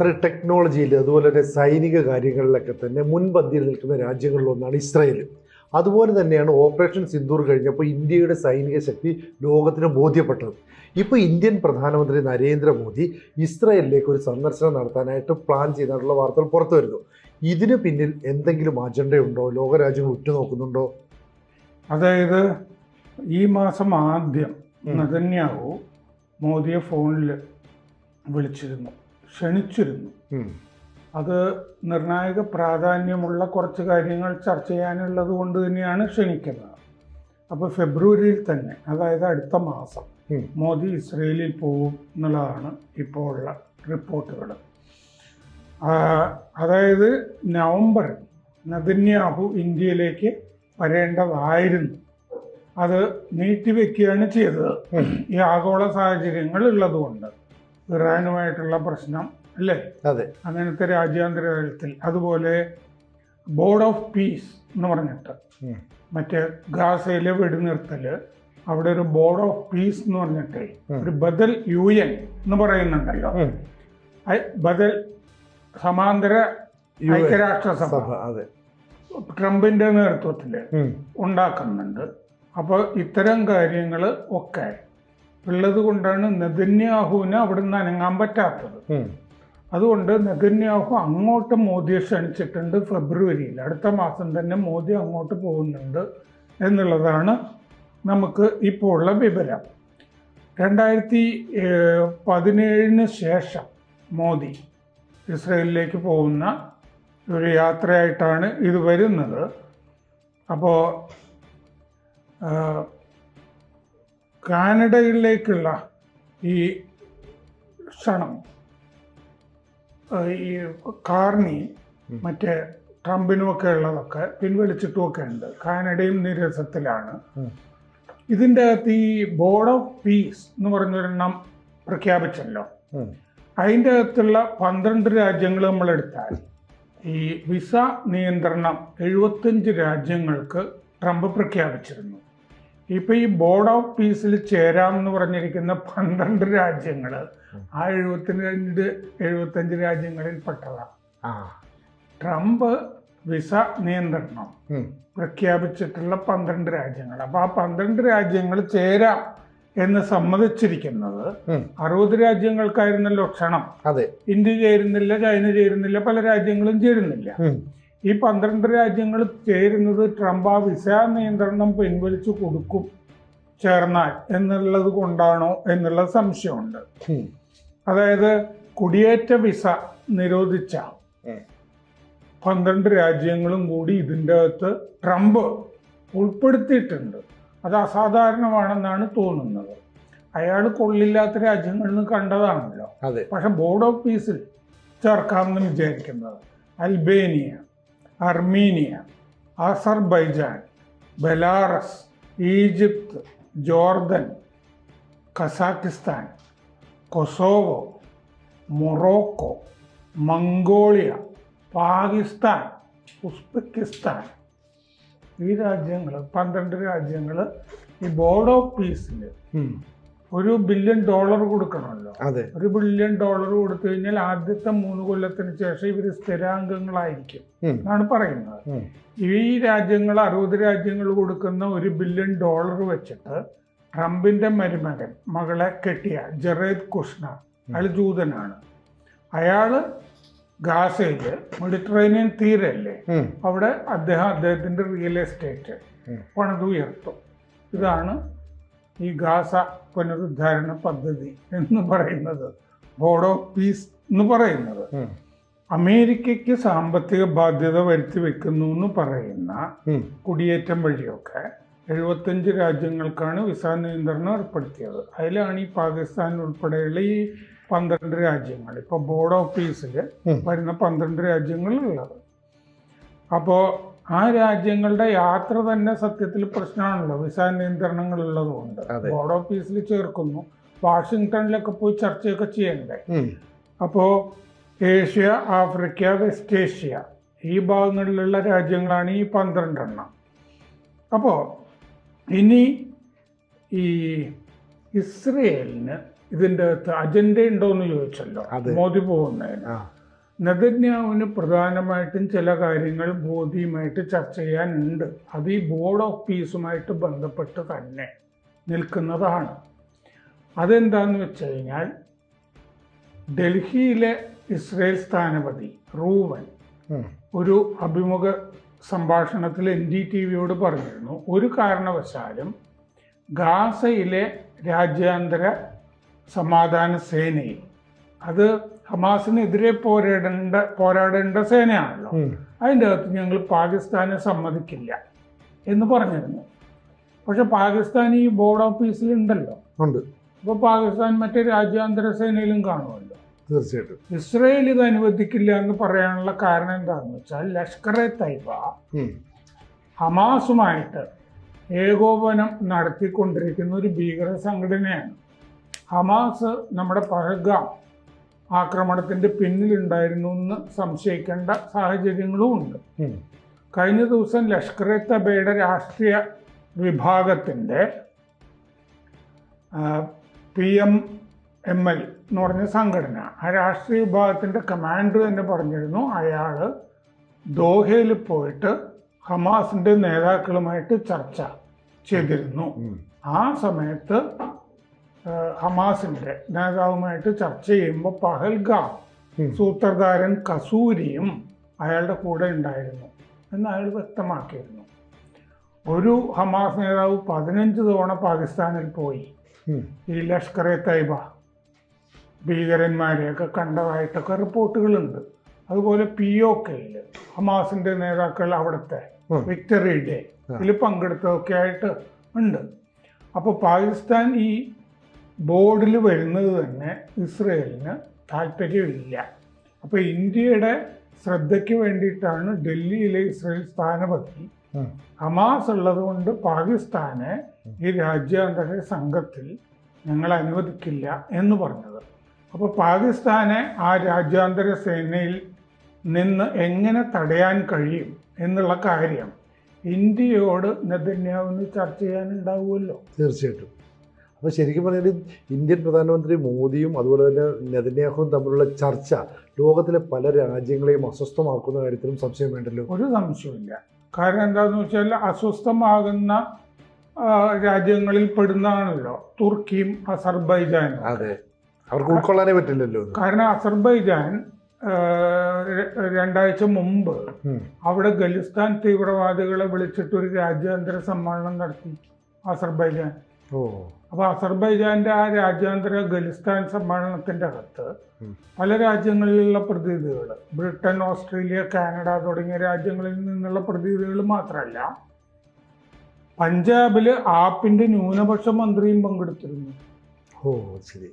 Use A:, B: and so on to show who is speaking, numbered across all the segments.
A: Sir ടെക്നോളജിയിൽ അതുപോലെ തന്നെ സൈനിക കാര്യങ്ങളിലൊക്കെ തന്നെ മുൻപന്തിയിൽ നിൽക്കുന്ന രാജ്യങ്ങളിലൊന്നാണ് ഇസ്രായേൽ. അതുപോലെ തന്നെയാണ് ഓപ്പറേഷൻ സിന്ദൂർ കഴിഞ്ഞപ്പോൾ ഇന്ത്യയുടെ സൈനിക ശക്തി ലോകത്തിന് ബോധ്യപ്പെട്ടത്. ഇപ്പോൾ ഇന്ത്യൻ പ്രധാനമന്ത്രി നരേന്ദ്രമോദി ഇസ്രായേലിലേക്ക് ഒരു സന്ദർശനം നടത്താനായിട്ട് പ്ലാൻ ചെയ്തിട്ടുള്ള വാർത്തകൾ പുറത്തു വരുന്നു. ഇതിന് പിന്നിൽ എന്തെങ്കിലും അജണ്ടയുണ്ടോ? ലോകരാജ്യങ്ങൾ ഉറ്റുനോക്കുന്നുണ്ടോ?
B: അതായത് ഈ മാസം ആദ്യം നതന്യാവു മോദിയെ ഫോണിൽ വിളിച്ചിരുന്നു. ക്ഷണിച്ചിരുന്നു. അത് നിർണായക പ്രാധാന്യമുള്ള കുറച്ച് കാര്യങ്ങൾ ചർച്ച ചെയ്യാനുള്ളത് കൊണ്ട് തന്നെയാണ് ക്ഷണിക്കുന്നത്. അപ്പോൾ ഫെബ്രുവരിയിൽ തന്നെ അതായത് അടുത്ത മാസം മോദി ഇസ്രയേലിൽ പോകും എന്നുള്ളതാണ് ഇപ്പോൾ ഉള്ള റിപ്പോർട്ടുകൾ അതായത് നവംബർ നദന്യാഹു ഇന്ത്യയിലേക്ക് വരേണ്ടതായിരുന്നു. അത് നീട്ടിവെക്കുകയാണ് ചെയ്തത്. ഈ ആഗോള സാഹചര്യങ്ങൾ ഉള്ളതുകൊണ്ട്. ഇറാനുമായിട്ടുള്ള പ്രശ്നം അല്ലേ
A: അതെ
B: അങ്ങനത്തെ രാജ്യാന്തര തലത്തിൽ അതുപോലെ ബോർഡ് ഓഫ് പീസ് എന്ന് പറഞ്ഞിട്ട്. മറ്റേ ഗാസയിലെ വെടിനിർത്തൽ അവിടെ ഒരു ബോർഡ് ഓഫ് പീസ് എന്ന് പറഞ്ഞിട്ട് ഒരു ബദൽ യു എൻ എന്ന് പറയുന്നുണ്ടല്ലോ. ബദൽ സമാന്തര ഐക്യരാഷ്ട്രസഭ ട്രംപിന്റെ നേതൃത്വത്തിൽ
A: ഉം.
B: ഉണ്ടാക്കുന്നുണ്ട് അപ്പോൾ ഇത്തരം കാര്യങ്ങൾ ഒക്കെ ഉള്ളത് കൊണ്ടാണ് നെതന്യാഹുവിന് അവിടെ നിന്ന് അനങ്ങാൻ പറ്റാത്തത്. അതുകൊണ്ട് നെതന്യാഹു അങ്ങോട്ട് മോദിയെ ക്ഷണിച്ചിട്ടുണ്ട് ഫെബ്രുവരിയിൽ. അടുത്ത മാസം തന്നെ മോദി അങ്ങോട്ട് പോകുന്നുണ്ട് എന്നുള്ളതാണ് നമുക്ക് ഇപ്പോൾ ഉള്ള വിവരം. രണ്ടായിരത്തി പതിനേഴിന് ശേഷം മോദി ഇസ്രയേലിലേക്ക് പോകുന്ന ഒരു യാത്രയായിട്ടാണ് ഇത് വരുന്നത്. അപ്പോൾ കാനഡയിലേക്കുള്ള ഈ ക്ഷണം ഈ കാർണി മറ്റേ ട്രംപിനുമൊക്കെ ഉള്ളതൊക്കെ പിൻവലിച്ചിട്ടുമൊക്കെ ഉണ്ട്. കാനഡയും നിരസത്തിലാണ്. ഇതിന്റെ അകത്ത് ഈ ബോർഡ് ഓഫ് പീസ് എന്ന് പറഞ്ഞൊരെണ്ണം പ്രഖ്യാപിച്ചല്ലോ. അതിന്റെ അകത്തുള്ള പന്ത്രണ്ട് രാജ്യങ്ങൾ നമ്മളെടുത്താൽ ഈ വിസ നിയന്ത്രണം എഴുപത്തഞ്ച് രാജ്യങ്ങൾക്ക് ട്രംപ് പ്രഖ്യാപിച്ചിരുന്നു. ഇപ്പം ഈ ബോർഡ് ഓഫ് പീസിൽ ചേരാം എന്ന് പറഞ്ഞിരിക്കുന്ന പന്ത്രണ്ട് രാജ്യങ്ങൾ ആ എഴുപത്തിരണ്ട് എഴുപത്തഞ്ച് രാജ്യങ്ങളിൽ പെട്ടതാണ് ട്രംപ് വിസ നിയന്ത്രണം പ്രഖ്യാപിച്ചിട്ടുള്ള പന്ത്രണ്ട് രാജ്യങ്ങൾ അപ്പൊ ആ പന്ത്രണ്ട് രാജ്യങ്ങൾ ചേരാം എന്ന് സമ്മതിച്ചിരിക്കുന്നത്. അറുപത് രാജ്യങ്ങൾക്കായിരുന്നല്ലോ ക്ഷണം.
A: അതെ.
B: ഇന്ത്യ ചേരുന്നില്ല ചൈന ചേരുന്നില്ല പല രാജ്യങ്ങളും ചേരുന്നില്ല. ഈ പന്ത്രണ്ട് രാജ്യങ്ങൾ ചേരുന്നത് ട്രംപ് ആ വിസ നിയന്ത്രണം പിൻവലിച്ചു കൊടുക്കും ചേർന്നാൽ എന്നുള്ളത് കൊണ്ടാണോ എന്നുള്ള സംശയമുണ്ട്. അതായത് കുടിയേറ്റ വിസ നിരോധിച്ച. പന്ത്രണ്ട് രാജ്യങ്ങളും കൂടി ഇതിന്റെ അകത്ത് ട്രംപ് ഉൾപ്പെടുത്തിയിട്ടുണ്ട്. അത് അസാധാരണമാണെന്നാണ് തോന്നുന്നത്. അയാൾ കൊള്ളില്ലാത്ത രാജ്യങ്ങളിൽ നിന്ന് കണ്ടതാണല്ലോ പക്ഷെ ബോർഡ് ഓഫ് പീസിൽ ചേർക്കാമെന്ന് വിചാരിക്കുന്നത്. Albania. Armenia Azerbaijan Belarus Egypt Jordan Kazakhstan Kosovo Morocco Mongolia Pakistan Uzbekistan ഈ രാജ്യങ്ങൾ പന്ത്രണ്ട് രാജ്യങ്ങൾ ഈ ബോർഡ് ഓഫ് പീസിൽ. ഒരു ബില്യൺ ഡോളർ കൊടുക്കണമല്ലോ.
A: അതെ.
B: ഒരു ബില്യൺ ഡോളർ കൊടുത്തു കഴിഞ്ഞാൽ ആദ്യത്തെ മൂന്ന് കൊല്ലത്തിന് ശേഷം ഇവർ സ്ഥിരാംഗങ്ങളായിരിക്കും എന്നാണ് പറയുന്നത്. ഈ രാജ്യങ്ങൾ അറുപത് രാജ്യങ്ങൾ കൊടുക്കുന്ന ഒരു ബില്യൺ ഡോളർ വെച്ചിട്ട് ട്രംപിന്റെ മരുമകൻ മകളെ കെട്ടിയ ജറേദ് കുഷ്ണ അയാൾ ജൂതനാണ്. അയാൾ ഗാസയിൽ മെഡിറ്ററേനിയൻ തീരല്ലേ? അവിടെ അദ്ദേഹം അദ്ദേഹത്തിന്റെ റിയൽ എസ്റ്റേറ്റ്. പണിതുയർത്തും. ഇതാണ് ഈ ഗാസ പുനരുദ്ധാരണ പദ്ധതി എന്ന് പറയുന്നത് ബോർഡ് ഓഫ് പീസ് എന്ന് പറയുന്നത്. അമേരിക്കയ്ക്ക് സാമ്പത്തിക ബാധ്യത വരുത്തി വെക്കുന്നു എന്ന് പറയുന്ന. കുടിയേറ്റം വഴിയൊക്കെ എഴുപത്തഞ്ച് രാജ്യങ്ങൾക്കാണ് വിസ നിയന്ത്രണം ഏർപ്പെടുത്തിയത് അതിലാണ് ഈ പാകിസ്ഥാൻ ഉൾപ്പെടെയുള്ള ഈ പന്ത്രണ്ട് രാജ്യങ്ങൾ ഇപ്പോൾ ബോർഡ് ഓഫ് പീസിൽ
A: ഉം.
B: വരുന്ന പന്ത്രണ്ട് രാജ്യങ്ങളുള്ളത് അപ്പോൾ ആ രാജ്യങ്ങളുടെ യാത്ര തന്നെ സത്യത്തിൽ പ്രശ്നമാണല്ലോ. വിസ നിയന്ത്രണങ്ങൾ ഉള്ളതുകൊണ്ട്
A: അതെ.
B: ബോർഡ് ഓഫീസിൽ ചേർക്കുന്നു. വാഷിങ്ടണിലൊക്കെ പോയി ചർച്ചയൊക്കെ ചെയ്യണ്ടേ. അപ്പോൾ ഏഷ്യ ആഫ്രിക്ക വെസ്റ്റ് ഏഷ്യ ഈ ഭാഗങ്ങളിലുള്ള രാജ്യങ്ങളാണ് ഈ പന്ത്രണ്ടെണ്ണം. അപ്പോൾ ഇനി ഈ ഇസ്രയേലിന് ഇതിന്റെ അകത്ത് അജണ്ട ഉണ്ടോയെന്ന് ചോദിച്ചല്ലോ മോദി പോകുന്നതിന്. നെതന്യാവിന് പ്രധാനമായിട്ടും ചില കാര്യങ്ങൾ മോദിയുമായിട്ട് ചർച്ച ചെയ്യാനുണ്ട്. അത് ഈ ബോർഡ് ഓഫ് പീസുമായിട്ട് ബന്ധപ്പെട്ട് തന്നെ നിൽക്കുന്നതാണ്. അതെന്താന്ന് വെച്ച് കഴിഞ്ഞാൽ ഡൽഹിയിലെ ഇസ്രയേൽ സ്ഥാനപതി റൂവൻ ഒരു അഭിമുഖ സംഭാഷണത്തിൽ എൻ ഡി ടി വിയോട് പറഞ്ഞിരുന്നു. ഒരു കാരണവശാലും ഗാസയിലെ രാജ്യാന്തര സമാധാന സേനയിൽ അത് ഹമാസിനെതിരെ പോരാടേണ്ട പോരാടേണ്ട സേനയാണല്ലോ. അതിന്റെ അകത്ത് ഞങ്ങൾ പാകിസ്ഥാനെ സമ്മതിക്കില്ല എന്ന് പറഞ്ഞിരുന്നു. പക്ഷെ പാകിസ്ഥാൻ ഈ ബോർഡ് ഓഫീസിലുണ്ടല്ലോ
A: ഉണ്ട്.
B: അപ്പോൾ പാകിസ്ഥാൻ മറ്റേ രാജ്യാന്തര സേനയിലും കാണുമല്ലോ.
A: തീർച്ചയായിട്ടും.
B: ഇസ്രയേൽ ഇത് അനുവദിക്കില്ല എന്ന് പറയാനുള്ള കാരണം എന്താണെന്ന് വെച്ചാൽ ലഷ്കർ എ തൈബ ഹമാസുമായിട്ട് ഏകോപനം നടത്തിക്കൊണ്ടിരിക്കുന്ന ഒരു ഭീകര സംഘടനയാണ്. ഹമാസ് നമ്മുടെ പഹൽഗാം. ആക്രമണത്തിന്റെ പിന്നിലുണ്ടായിരുന്നു എന്ന് സംശയിക്കേണ്ട സാഹചര്യങ്ങളും ഉണ്ട്. കഴിഞ്ഞ ദിവസം ലഷ്കർ എ തബയുടെ രാഷ്ട്രീയ വിഭാഗത്തിന്റെ പി എം എം എൽ എന്ന് പറഞ്ഞ സംഘടന ആ രാഷ്ട്രീയ വിഭാഗത്തിന്റെ കമാൻഡർ തന്നെ പറഞ്ഞിരുന്നു അയാൾ ദോഹയിൽ പോയിട്ട് ഹമാസിന്റെ നേതാക്കളുമായിട്ട് ചർച്ച ചെയ്തിരുന്നു. ആ സമയത്ത് ആ, ഹമാസിന്റെ നേതാവുമായിട്ട് ചർച്ച ചെയ്യുമ്പോൾ പഹൽഗാം സൂത്രധാരൻ കസൂരിയും അയാളുടെ കൂടെ ഉണ്ടായിരുന്നു എന്ന് അയാൾ വ്യക്തമാക്കിയിരുന്നു. ഒരു ഹമാസ് നേതാവ് പതിനഞ്ച് തവണ പാകിസ്ഥാനിൽ പോയി. ഈ ലഷ്കർ എ തൈബ ഭീകരന്മാരെയൊക്കെ കണ്ടതായിട്ടൊക്കെ റിപ്പോർട്ടുകളുണ്ട്. അതുപോലെ പി ഒ കെയിൽ ഹമാസിന്റെ നേതാക്കൾ അവിടുത്തെ വിക്ടറി ഡേ ഇതിൽ പങ്കെടുത്തതൊക്കെ ആയിട്ട് ഉണ്ട്. അപ്പോൾ പാകിസ്ഥാൻ ഈ ബോർഡിൽ വരുന്നത് തന്നെ ഇസ്രയേലിന് താല്പര്യമില്ല. അപ്പോൾ ഇന്ത്യയുടെ ശ്രദ്ധയ്ക്ക് വേണ്ടിയിട്ടാണ് ഡൽഹിയിലെ ഇസ്രയേൽ സ്ഥാനപതി. ഹമാസ് ഉള്ളത് കൊണ്ട് പാകിസ്ഥാനെ ഈ രാജ്യാന്തര സംഘത്തിൽ ഞങ്ങൾ അനുവദിക്കില്ല എന്ന് പറഞ്ഞത്. അപ്പോൾ പാകിസ്ഥാനെ ആ രാജ്യാന്തര സേനയിൽ നിന്ന് എങ്ങനെ തടയാൻ കഴിയും എന്നുള്ള കാര്യം ഇന്ത്യയോട് നെതന്യാവിന് ചർച്ച ചെയ്യാനുണ്ടാവുമല്ലോ?
A: തീർച്ചയായിട്ടും. അപ്പോൾ ശരിക്കും പറഞ്ഞാൽ ഇന്ത്യൻ പ്രധാനമന്ത്രി മോദിയും അതുപോലെ തന്നെ നെതന്യാഹുവും തമ്മിലുള്ള ചർച്ച ലോകത്തിലെ പല രാജ്യങ്ങളെയും അസ്വസ്ഥമാക്കുന്ന കാര്യത്തിലും സംശയം വേണ്ടല്ലോ?
B: ഒരു സംശയമില്ല കാരണം എന്താണെന്ന് വെച്ചാൽ അസ്വസ്ഥമാകുന്ന രാജ്യങ്ങളിൽ പെടുന്നതാണല്ലോ തുർക്കിയും അസർബൈജാനും.
A: അതെ. അവർക്ക് ഉൾക്കൊള്ളാനേ പറ്റില്ലല്ലോ
B: കാരണം അസർബൈജാൻ രണ്ടാഴ്ച മുമ്പ് അവിടെ ഖലിസ്ഥാൻ തീവ്രവാദികളെ വിളിച്ചിട്ട് ഒരു രാജ്യാന്തര സമ്മേളനം നടത്തി അസർബൈജാൻ.
A: ഓ.
B: അപ്പോൾ അസർബൈജാന്റെ ആ രാജ്യാന്തര ഖലിസ്ഥാൻ സമ്മേളനത്തിന്റെ അകത്ത് പല രാജ്യങ്ങളിലുള്ള പ്രതിനിധികൾ ബ്രിട്ടൻ ഓസ്ട്രേലിയ കാനഡ തുടങ്ങിയ രാജ്യങ്ങളിൽ നിന്നുള്ള പ്രതിനിധികൾ മാത്രമല്ല പഞ്ചാബിൽ ആപ്പിന്റെ ന്യൂനപക്ഷ മന്ത്രിയും പങ്കെടുത്തിരുന്നു.
A: ഓ ശരി.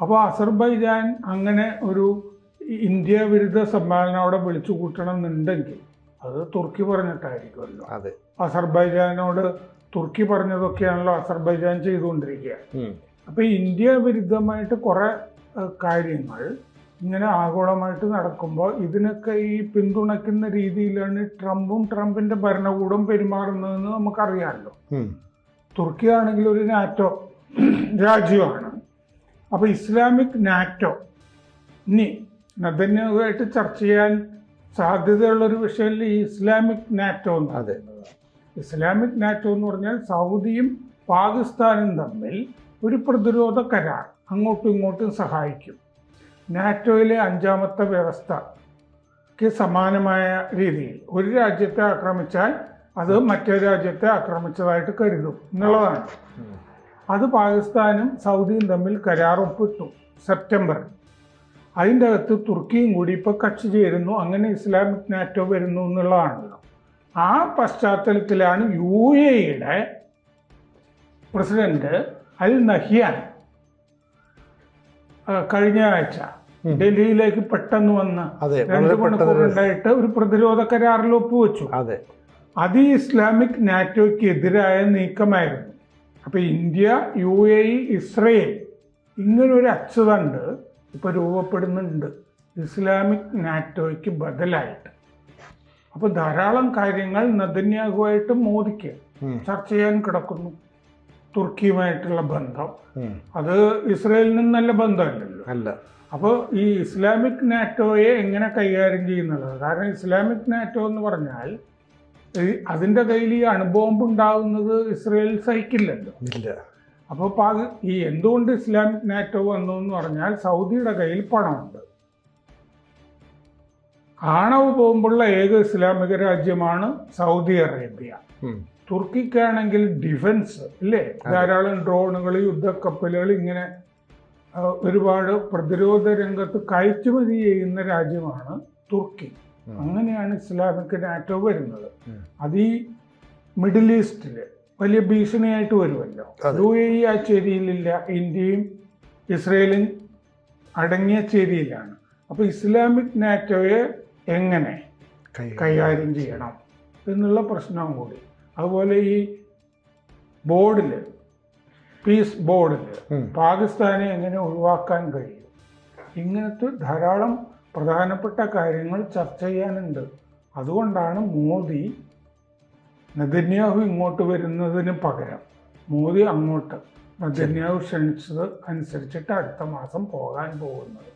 B: അപ്പോൾ അസർബൈജാൻ അങ്ങനെ ഒരു ഇന്ത്യ വിരുദ്ധ സമ്മേളനം അവിടെ വിളിച്ചു കൂട്ടണം എന്നുണ്ടെങ്കിൽ അത് തുർക്കി പറഞ്ഞിട്ടായിരിക്കുമല്ലോ.
A: അതെ.
B: അസർബൈജാനോട് തുർക്കി പറഞ്ഞതൊക്കെയാണല്ലോ അസർബൈജാൻ ചെയ്തുകൊണ്ടിരിക്കുക. അപ്പൊ ഇന്ത്യ വിരുദ്ധമായിട്ട് കുറെ കാര്യങ്ങൾ ഇങ്ങനെ ആഗോളമായിട്ട് നടക്കുമ്പോൾ ഇതിനൊക്കെ ഈ പിന്തുണയ്ക്കുന്ന രീതിയിലാണ് ട്രംപും ട്രംപിന്റെ ഭരണകൂടം പെരുമാറുന്നതെന്ന് നമുക്കറിയാമല്ലോ. തുർക്കി ആണെങ്കിൽ ഒരു നാറ്റോ രാജ്യമാണ്. അപ്പൊ ഇസ്ലാമിക് നാറ്റോ ഇനി നദന്യവുമായിട്ട് ചർച്ച ചെയ്യാൻ സാധ്യതയുള്ള ഒരു വിഷയമല്ല ഈ ഇസ്ലാമിക് നാറ്റോ എന്ന്?
A: അതെ.
B: ഇസ്ലാമിക് നാറ്റോ എന്ന് പറഞ്ഞാൽ സൗദിയും പാകിസ്ഥാനും തമ്മിൽ ഒരു പ്രതിരോധ കരാർ അങ്ങോട്ടും ഇങ്ങോട്ടും സഹായിക്കും. നാറ്റോയിലെ അഞ്ചാമത്തെ വ്യവസ്ഥയ്ക്ക് സമാനമായ രീതിയിൽ ഒരു രാജ്യത്തെ ആക്രമിച്ചാൽ അത് മറ്റേ രാജ്യത്തെ ആക്രമിച്ചതായിട്ട് കരുതും എന്നുള്ളതാണ്. അത് പാകിസ്ഥാനും സൗദിയും തമ്മിൽ കരാർ സെപ്റ്റംബർ. അതിന്റെ അകത്ത് തുർക്കിയും കൂടി ഇപ്പോൾ കക്ഷി ചേരുന്നു. അങ്ങനെ ഇസ്ലാമിക് നാറ്റോ വരുന്നു എന്നുള്ളതാണല്ലോ. ആ പശ്ചാത്തലത്തിലാണ് യു എയുടെ പ്രസിഡന്റ് അൽ നഹിയാൻ കഴിഞ്ഞ ആഴ്ച ഡൽഹിയിലേക്ക് പെട്ടെന്ന് വന്ന് രണ്ട് മണിക്കൂറുണ്ടായിട്ട് ഒരു പ്രതിരോധ കരാറിൽ ഒപ്പുവെച്ചു.
A: അതെ.
B: അത് ഇസ്ലാമിക് നാറ്റോയ്ക്ക് എതിരായ നീക്കമായിരുന്നു. അപ്പൊ India U A E Israel ഇങ്ങനൊരു അച്ചുതണ്ട് ഇപ്പൊ രൂപപ്പെടുന്നുണ്ട്. ഇസ്ലാമിക് നാറ്റോയ്ക്ക് ബദലായിട്ട്. അപ്പോൾ ധാരാളം കാര്യങ്ങൾ നദന്യാഹുവായിട്ട് മോദിക്ക് ചർച്ച ചെയ്യാൻ കിടക്കുന്നു. തുർക്കിയുമായിട്ടുള്ള ബന്ധം. അത് ഇസ്രയേലിൽ നിന്നല്ല ബന്ധമല്ലല്ലോ.
A: അല്ല.
B: അപ്പോൾ ഈ ഇസ്ലാമിക് നാറ്റോയെ എങ്ങനെ കൈകാര്യം ചെയ്യുന്നത്? കാരണം ഇസ്ലാമിക് നാറ്റോ എന്ന് പറഞ്ഞാൽ അതിന്റെ അതിന്റെ കയ്യിൽ ഈ അണുബോംബ് ഉണ്ടാകുന്നത് ഇസ്രയേൽ സഹിക്കില്ലല്ലോ.
A: ഇല്ല.
B: അപ്പോൾ പാകി ഈ എന്തുകൊണ്ട് ഇസ്ലാമിക് നാറ്റോ വന്നു എന്ന് പറഞ്ഞാൽ സൗദിയുടെ കയ്യിൽ പണമുണ്ട്. ആണവ ബോംബുള്ള ഏക ഇസ്ലാമിക രാജ്യമാണ് സൗദി അറേബ്യ. തുർക്കിക്കാണെങ്കിൽ ഡിഫൻസ് ഇല്ലേ? ധാരാളം ഡ്രോണുകൾ യുദ്ധക്കപ്പലുകൾ ഇങ്ങനെ ഒരുപാട് പ്രതിരോധ രംഗത്ത് കയറ്റുമതി ചെയ്യുന്ന രാജ്യമാണ് തുർക്കി. അങ്ങനെയാണ് ഇസ്ലാമിക് നാറ്റോ വരുന്നത്. അത് ഈ മിഡിൽ ഈസ്റ്റിൽ വലിയ ഭീഷണിയായിട്ട് വരുമല്ലോ. യു എ ഇ ആ ചേരിയിലില്ല ഇന്ത്യയും ഇസ്രയേലും അടങ്ങിയ ചേരിയിലാണ്. അപ്പോൾ ഇസ്ലാമിക് നാറ്റോയെ എങ്ങനെ കൈകാര്യം ചെയ്യണം. എന്നുള്ള പ്രശ്നവും കൂടി. അതുപോലെ ഈ ബോർഡിൽ പീസ് ബോർഡിൽ. പാകിസ്ഥാനെ എങ്ങനെ ഒഴിവാക്കാൻ കഴിയും? ഇങ്ങനത്തെ ധാരാളം പ്രധാനപ്പെട്ട കാര്യങ്ങൾ ചർച്ച ചെയ്യാനുണ്ട്. അതുകൊണ്ടാണ് മോദി നദന്യാഹു ഇങ്ങോട്ട് വരുന്നതിന് പകരം മോദി അങ്ങോട്ട് നദന്യാഹു ക്ഷണിച്ചത് അനുസരിച്ചിട്ട് അടുത്ത മാസം പോകാൻ പോകുന്നത്.